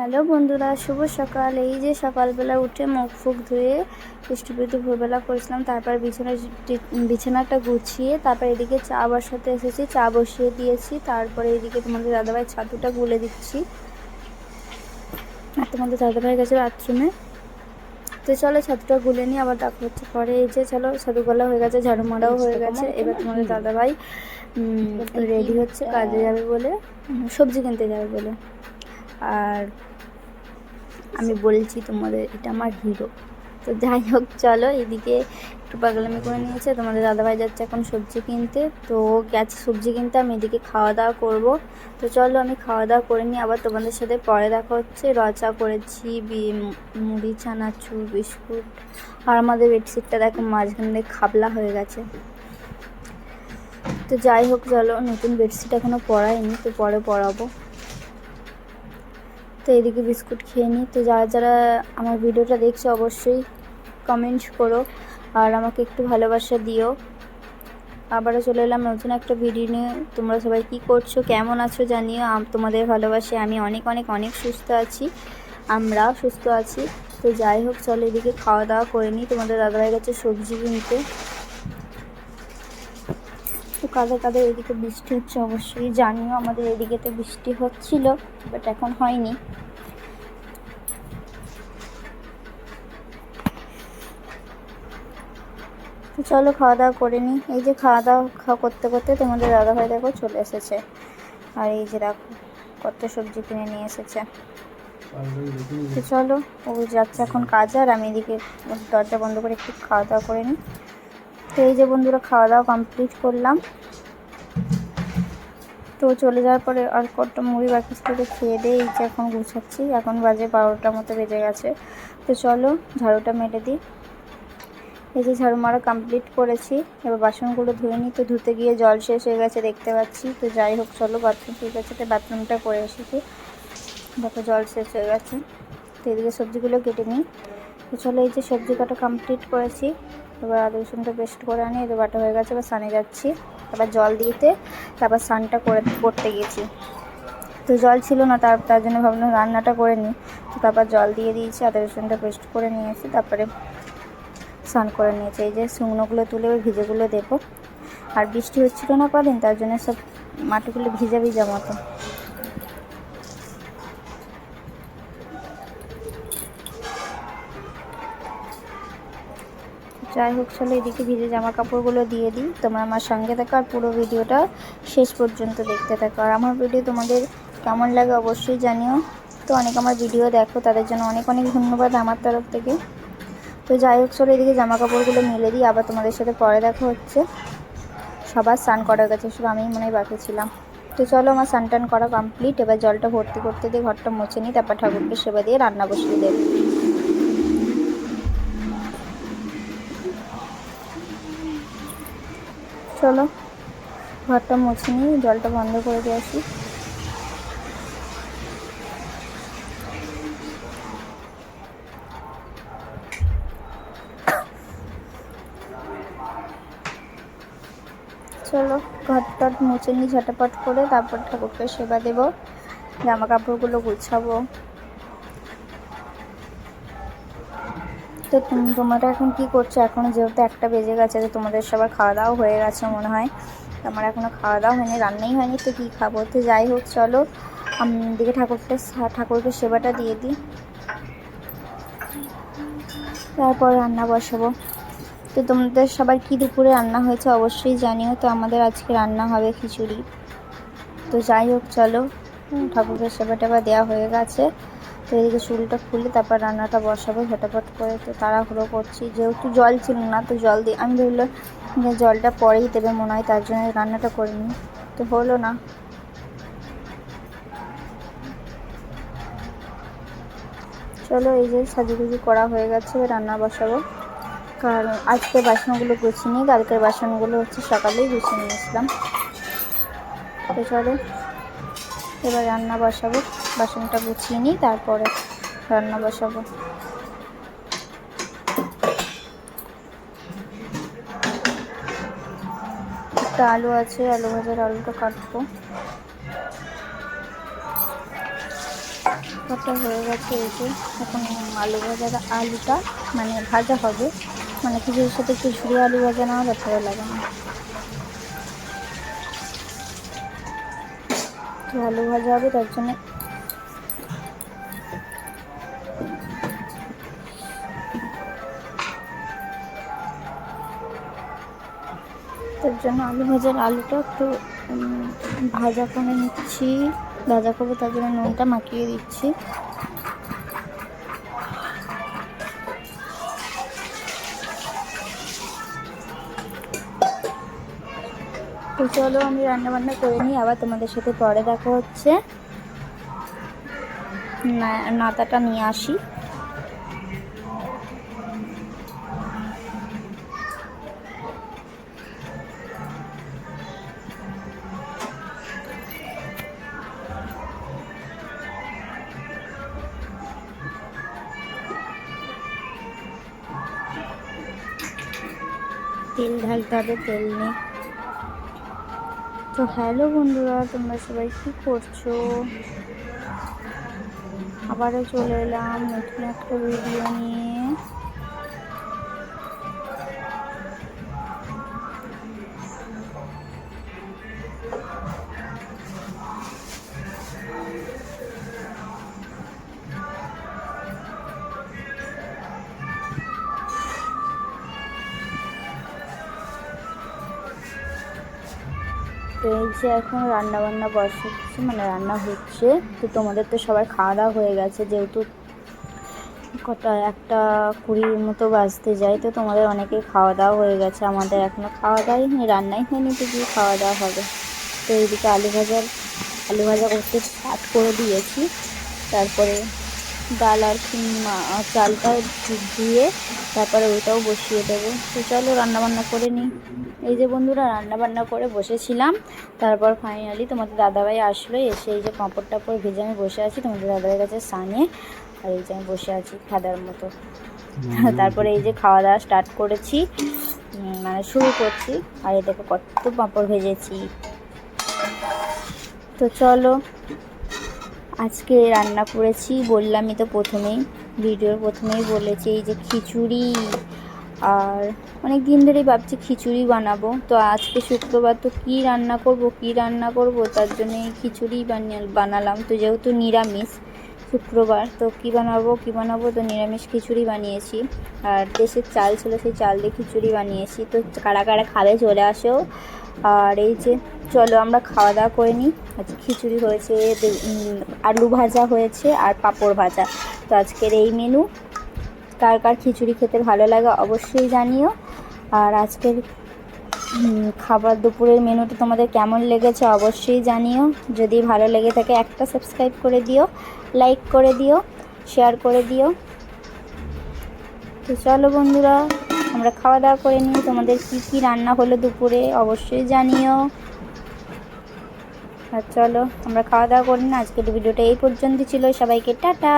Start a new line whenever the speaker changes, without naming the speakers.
Hello বন্ধুরা শুভ সকাল। এই যে সকালবেলা উঠে মুখ ফুক ধুয়ে বৃষ্টিপুরিতে ভোরবেলা করেছিলাম তারপর বিছানা বিছানাটা গুছিয়ে তারপর এদিকে চা বসাতে এসেছি চা বসিয়ে দিয়েছি তারপরে এদিকে তোমাদের দাদাভাই ছাতুটা গুলে দিচ্ছি। আর তোমাদের দাদাভাই গেছে বাথরুমে তো চলো ছাতুটা গুলে নিয়ে আবার দেখা হচ্ছে পরে। এই যে চলো ছাতু গলা হয়ে গেছে ঝাড়ু মারাও হয়ে গেছে। এবার তোমাদের দাদাভাই রেডি হচ্ছে কাজে যাবে বলে সবজি কিনতে যাবে বলে। আর আমি বলছি তোমাদের, এটা আমার হিরো তো যাই হোক, চলো এদিকে একটু পাগলামি করে নিয়েছে। তোমাদের দাদাভাই যাচ্ছে এখন সবজি কিনতে। তো গেছে সবজি কিনতে, আমি এদিকে খাওয়া দাওয়া করব। তো চলো আমি খাওয়া দাওয়া করে নিই, আবার তোমাদের সাথে পরে দেখা হচ্ছে। রচা করেছি মুড়ি, চানাচুর, বিস্কুট, আর আমাদের বেডশিটটা দেখো মাঝখান দিয়ে খাবলা হয়ে গেছে। তো যাই হোক, চলো নতুন বেডশিট এখনও পরাইনি তো পরে পরাবো তো এদিকে বিস্কুট খেয়ে নিই তো যারা যারা আমার ভিডিওটা দেখছ অবশ্যই কমেন্ট করো আর আমাকে একটু ভালোবাসা দিও। আবারও চলে এলাম নতুন একটা ভিডিও নিয়ে। তোমরা সবাই কী করছ, কেমন আছো জানিও। তোমাদের ভালোবাসে আমি অনেক অনেক অনেক সুস্থ আছি আমরা সুস্থ আছি। তো যাই হোক, চলো এদিকে খাওয়া দাওয়া করে নিই তোমাদের দাদাভাই গেছে সবজি কিনতে। কাদের কাদের এদিকে বৃষ্টি হচ্ছে অবশ্যই জানিও, আমাদের এদিকে তো বৃষ্টি হচ্ছিল বাট এখন হয়নি। চলো খাওয়া দাওয়া করে নিই এই যে খাওয়া দাওয়া খাওয়া করতে করতে তোমাদের দাদাভাই দেখো চলে এসেছে। আর এই যে দেখো, কত সবজি কিনে নিয়ে এসেছে। তো চলো, ও যাচ্ছে এখন কাজ, আর আমি এদিকে দরজা বন্ধ করে একটু খাওয়া দাওয়া করে নিই তো এই যে বন্ধুরা, খাওয়া দাওয়া কমপ্লিট করলাম। তো চলে যাওয়ার পরে আর কটা মুড়ি বাকি থেকে খেয়ে দিয়ে এই যে এখন গুছাচ্ছি। এখন বাজে বারোটার মতো বেজে গেছে। তো চলো ঝাড়ুটা মেরে দিই। এই যে ঝাড়ু মারা কমপ্লিট করেছি। এবার বাসনগুলো ধুয়ে নিই। তো ধুতে গিয়ে জল শেষ হয়ে গেছে দেখতে পাচ্ছি। তো যাই হোক, চলো বাথরুম ঠিক আছে। তো বাথরুমটা করে এসেছি। দেখো জল শেষ হয়ে গেছে। তো এদিকে সবজিগুলো কেটে নিই। তো চলো এই যে সবজি কাটা কমপ্লিট করেছি। এবার আদা রসুনটা পেস্ট করে আনি। এবার বাটা হয়ে গেছে। এবার সানে যাচ্ছি। এবার জল দিয়েতে তারপর স্নানটা করে, করতে গেছি। তো জল ছিল না, তার তার জন্য ভাবলাম রান্নাটা করে নিই। তো তারপর জল দিয়ে দিয়েছি, আদা রসুনটা পেস্ট করে নিয়েছি, তারপরে স্নান করে নিয়েছি। এই যে শুকনোগুলো তুলে ওই ভিজেগুলো দেবো। আর বৃষ্টি হচ্ছিল না কদিন, তার জন্য সব মাটিগুলো ভিজা ভিজা মতো। যাই হোক, চলো এদিকে ভিজে জামা কাপড়গুলো দিয়ে দিই। তোমরা আমার সঙ্গে থাকো আর পুরো ভিডিওটা শেষ পর্যন্ত দেখতে থাকো। আর আমার ভিডিও তোমাদের কেমন লাগে অবশ্যই জানিও। তো অনেক আমার ভিডিও দেখো, তাদের জন্য অনেক অনেক ধন্যবাদ আমার তরফ থেকে। তো যাই হোক, চলো এদিকে জামা কাপড়গুলো মিলে দিই, আবার তোমাদের সাথে পরে দেখা হচ্ছে। সবার স্নান করার কাছে শুধু আমিই মনে হয় বাকি ছিলাম। তো চলো আমার স্নান টান করা কমপ্লিট এবার জলটা ভর্তি করতে দিয়ে ঘরটা মুছে নিই, তারপর ঠাকুরকে সেবা দিয়ে রান্না বসিয়ে দেবো। চলো ঘরটা মুছে নিই, জলটা বন্ধ করে দিয়ে আসি চলো ঘরটা মুছে নিই ঝটাপট করে, তারপর ঠাকুরকে সেবা দেবো জামা কাপড়গুলো গুছাবো। তো তোমরা এখন কি করছ? এখন যেহেতু একটা বেজে গেছে তো তোমাদের সবার খাওয়া দাওয়া হয়ে গেছে মনে হয়। আমার এখনও খাওয়া দাওয়া হয়নি রান্নাই হয়নি তো কী খাব? তো যাই হোক চলো। দিকে ঠাকুরকে সা- ঠাকুরকে সেবাটা দিয়ে দিই। তারপর রান্না বসাবো। তো তোমাদের সবার কী দুপুরে রান্না হয়েছে অবশ্যই জানিও। তো আমাদের আজকে রান্না হবে খিচুড়ি। তো যাই হোক চলো। হুম, ঠাকুরকে সেবা টেবা দেওয়া হয়ে গেছে। তো এদিকে চুলটা খুলে তারপর রান্নাটা বসাবো, ঝটাপট করে তো তাড়াহুড়ো করছি। যেহেতু জল ছিল না, তো জল দিয়ে আমি যে জলটা পরেই দেবে, মনে হয় তার জন্য রান্নাটা করিনি। তো হলো না। চলো এই যে সাজুগুজু করা হয়ে গেছে, রান্না বসাবো। কারণ আজকে বাসনগুলো গুছিয়ে নিই, কালকের বাসনগুলো হচ্ছে সকালেই গুছিয়ে নিয়েছিলাম। তো চলো, এবার রান্না বসাবো। বাসনটা গুছিয়ে নিই, তারপরে রান্না বসাবো। একটা আলু আছে, আলু ভাজার আলুটা কাটবো। কাটা হয়ে গেছে এই যে, এখন আলু ভাজার আলুটা মানে ভাজা হবে। মানে কিছুর সাথে খিচুড়ি আলু ভাজা না হলে ভালো লাগে। না তো আলু ভাজা হবে, তার জন্য তার জন্য আলু ভাজার আলুটা একটু ভাজা করে নিচ্ছি। ভাজা করব, তার জন্য নুনটা মাখিয়ে দিচ্ছি। তো চলো, আমি রান্না বান্না করে নিই, আবার তোমাদের সাথে পরে দেখা হচ্ছে। নাতাটা নিয়ে আসি। তেল ঢালতে হবে, তেল নেই তো হ্যালো বন্ধুরা, তোমরা সবাই কী করছ? আবারও চলে এলাম নতুন একটা ভিডিও নিয়ে। তো এই যে এখন রান্না বান্না বসাচ্ছি মানে রান্না হচ্ছে, তো তোমাদের তো সবার খাওয়া দাওয়া হয়ে গেছে, যেহেতু কটা, একটা কুড়ির মতো বাজতে যায়, তো তোমাদের অনেকেই খাওয়া দাওয়া হয়ে গেছে, আমাদের এখনও খাওয়া দাওয়াই হয়নি, রান্নাই হয়নি, তো কি খাওয়া দাওয়া হবে। তো এইদিকে আলু ভাজার, আলু ভাজা করতে স্টার্ট করে দিয়েছি, তারপরে ডাল আর চালটা ধুয়ে তারপরে ওইটাও বসিয়ে দেবো। তো চলো রান্নাবান্না করে নিই। এই যে বন্ধুরা রান্নাবান্না করে বসেছিলাম। তারপর ফাইনালি তোমাদের দাদাভাই আসলো এসে এই যে পাঁপড় টাপড় ভেজে আমি বসে আছি তোমাদের দাদাভাইয়ের কাছে সানে আর এই যে আমি বসে আছি খাদার মতো। তারপরে এই যে খাওয়া দাওয়া স্টার্ট করেছি। মানে শুরু করছি। আর এটাকে কত পাঁপড় ভেজেছি। তো চলো আজকে রান্না করেছি, বললামই তো প্রথমেই, ভিডিওর প্রথমেই বলেছি এই যে খিচুড়ি। আর অনেক দিন ধরেই ভাবছি খিচুড়ি বানাবো, তো আজকে শুক্রবার তো কী রান্না করব, কী রান্না করব, তার জন্য এই খিচুড়ি বানিয়ে, বানালাম। তো যেহেতু নিরামিষ শুক্রবার, তো কী বানাবো কী বানাবো, তো নিরামিষ খিচুড়ি বানিয়েছি। আর দেশের চাল ছিল, সেই চাল দিয়ে খিচুড়ি বানিয়েছি। তো কারা কারা খাবে চলে আসো। আর এই যে, চলো আমরা খাওয়া দাওয়া করে নিই। আজকে খিচুড়ি হয়েছে আলু ভাজা হয়েছে আর পাঁপড় ভাজা। তো আজকের এই মেনু কার কার খিচুড়ি খেতে ভালো লাগে অবশ্যই জানিও। আর আজকের খাবার দুপুরের মেনুটা তোমাদের কেমন লেগেছে অবশ্যই জানিও। যদি ভালো লেগে থাকে একটা সাবস্ক্রাইব করে দিও লাইক করে দিও শেয়ার করে দিও। তো চলো বন্ধুরা। আমরা খাওয়া দাওয়া করে নিই। তোমাদের কী কী রান্না হলো দুপুরে অবশ্যই জানিও। আর চলো, আমরা খাওয়া দাওয়া করি না আজকের ভিডিওটা এই পর্যন্ত ছিল। সবাইকে টাটা।